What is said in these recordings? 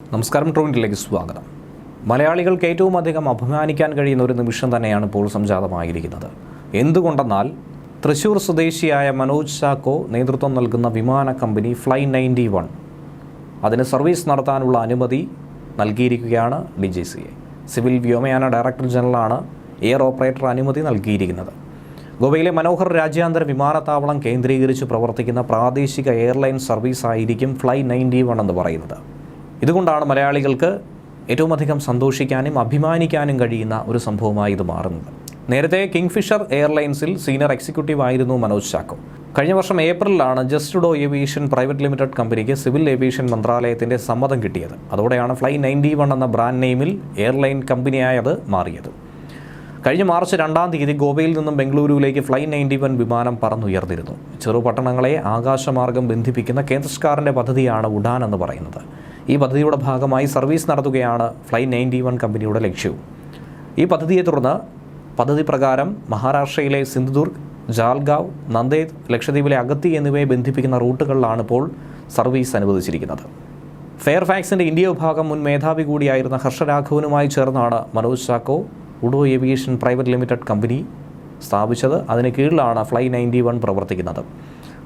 നമസ്കാരം ട്രോണിലേക്ക് സ്വാഗതം. മലയാളികൾക്ക് ഏറ്റവും അധികം അഭിമാനിക്കാൻ കഴിയുന്ന ഒരു നിമിഷം തന്നെയാണ് ഇപ്പോൾ സംജാതമായിരിക്കുന്നത്. എന്തുകൊണ്ടെന്നാൽ തൃശൂർ സ്വദേശിയായ മനോജ് ചാക്കോ നേതൃത്വം നൽകുന്ന വിമാന കമ്പനി ഫ്ലൈ നയന്റി വൺ. അതിന് സർവീസ് നടത്താനുള്ള അനുമതി നൽകിയിരിക്കുകയാണ് D G C A civil വ്യോമയാന ഡയറക്ടർ ജനറലാണ് എയർ ഓപ്പറേറ്റർ അനുമതി നൽകിയിരിക്കുന്നത്. ഗോവയിലെ മനോഹർ രാജ്യാന്തര വിമാനത്താവളം കേന്ദ്രീകരിച്ച് പ്രവർത്തിക്കുന്ന പ്രാദേശിക എയർലൈൻ സർവീസായിരിക്കും ഫ്ലൈ നയന്റി വൺ എന്ന് പറയുന്നത്. ഇതുകൊണ്ടാണ് മലയാളികൾക്ക് ഏറ്റവും അധികം സന്തോഷിക്കാനും അഭിമാനിക്കാനും കഴിയുന്ന ഒരു സംഭവമായി ഇത് മാറുന്നത്. നേരത്തെ കിങ്ഫിഷർ എയർലൈൻസിൽ സീനിയർ എക്സിക്യൂട്ടീവ് ആയിരുന്നു മനോജ് ചാക്കോ. കഴിഞ്ഞ വർഷം ഏപ്രിലാണ് just Udo aviation private limited കമ്പനിക്ക് സിവിൽ ഏവിയേഷൻ മന്ത്രാലയത്തിന്റെ സമ്മതം കിട്ടിയത്. അതോടെയാണ് ഫ്ലൈ നയന്റി വൺ എന്ന ബ്രാൻഡ് നെയിമിൽ എയർലൈൻ കമ്പനിയായത് മാറിയത്. കഴിഞ്ഞ മാർച്ച് രണ്ടാം തീയതി ഗോവയിൽ നിന്നും ബംഗളൂരുവിലേക്ക് ഫ്ലൈ നയന്റി വൺ വിമാനം പറന്നുയർന്നിരുന്നു. ചെറുപട്ടണങ്ങളെ ആകാശമാർഗം ബന്ധിപ്പിക്കുന്ന കേന്ദ്ര സർക്കാരിന്റെ പദ്ധതിയാണ് ഉഡാൻ എന്ന് പറയുന്നത്. ഈ പദ്ധതിയുടെ ഭാഗമായി സർവീസ് നടത്തുകയാണ് ഫ്ലൈ നയന്റി വൺ കമ്പനിയുടെ ലക്ഷ്യവും ഈ പദ്ധതിയെ തുടർന്ന് പദ്ധതി പ്രകാരം മഹാരാഷ്ട്രയിലെ സിന്ധുദുർഗ് ജാൽഗാവ് നന്ദേദ് ലക്ഷദ്വീപിലെ അഗത്തി എന്നിവയെ ബന്ധിപ്പിക്കുന്ന റൂട്ടുകളിലാണ് ഇപ്പോൾ സർവീസ് അനുവദിച്ചിരിക്കുന്നത്. ഫെയർഫാക്സിന്റെ ഇന്ത്യ വിഭാഗം മുൻ മേധാവി കൂടിയായിരുന്ന ഹർഷരാഘവനുമായി ചേർന്നാണ് Manoj Chacko Udo aviation private limited company സ്ഥാപിച്ചത്. അതിന് കീഴിലാണ് ഫ്ലൈ നയന്റി വൺ പ്രവർത്തിക്കുന്നത്.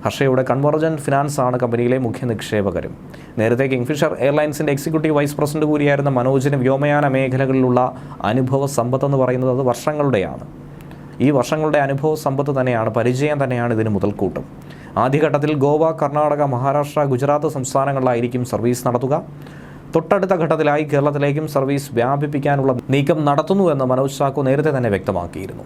ഹർഷയുടെ കൺവെർജൻ ഫിനാൻസ് ആണ് കമ്പനിയിലെ മുഖ്യ നിക്ഷേപകരും. നേരത്തെ കിങ്ഫിഷർ എയർലൈൻസിന്റെ എക്സിക്യൂട്ടീവ് വൈസ് പ്രസിഡന്റ് കൂടിയായിരുന്ന മനോജിന് വ്യോമയാന മേഖലകളിലുള്ള അനുഭവ സമ്പത്ത് എന്ന് പറയുന്നത് അത് വർഷങ്ങളുടെയാണ്. ഈ വർഷങ്ങളുടെ അനുഭവ സമ്പത്ത് തന്നെയാണ് പരിചയം തന്നെയാണ് ഇതിന് മുതൽക്കൂട്ടും. ആദ്യഘട്ടത്തിൽ ഗോവ കർണാടക മഹാരാഷ്ട്ര ഗുജറാത്ത് സംസ്ഥാനങ്ങളിലായിരിക്കും സർവീസ് നടത്തുക. തൊട്ടടുത്ത ഘട്ടത്തിലായി കേരളത്തിലേക്കും സർവീസ് വ്യാപിപ്പിക്കാനുള്ള നീക്കം നടത്തുന്നുവെന്ന് മനോജ് ചാക്കോ നേരത്തെ തന്നെ വ്യക്തമാക്കിയിരുന്നു.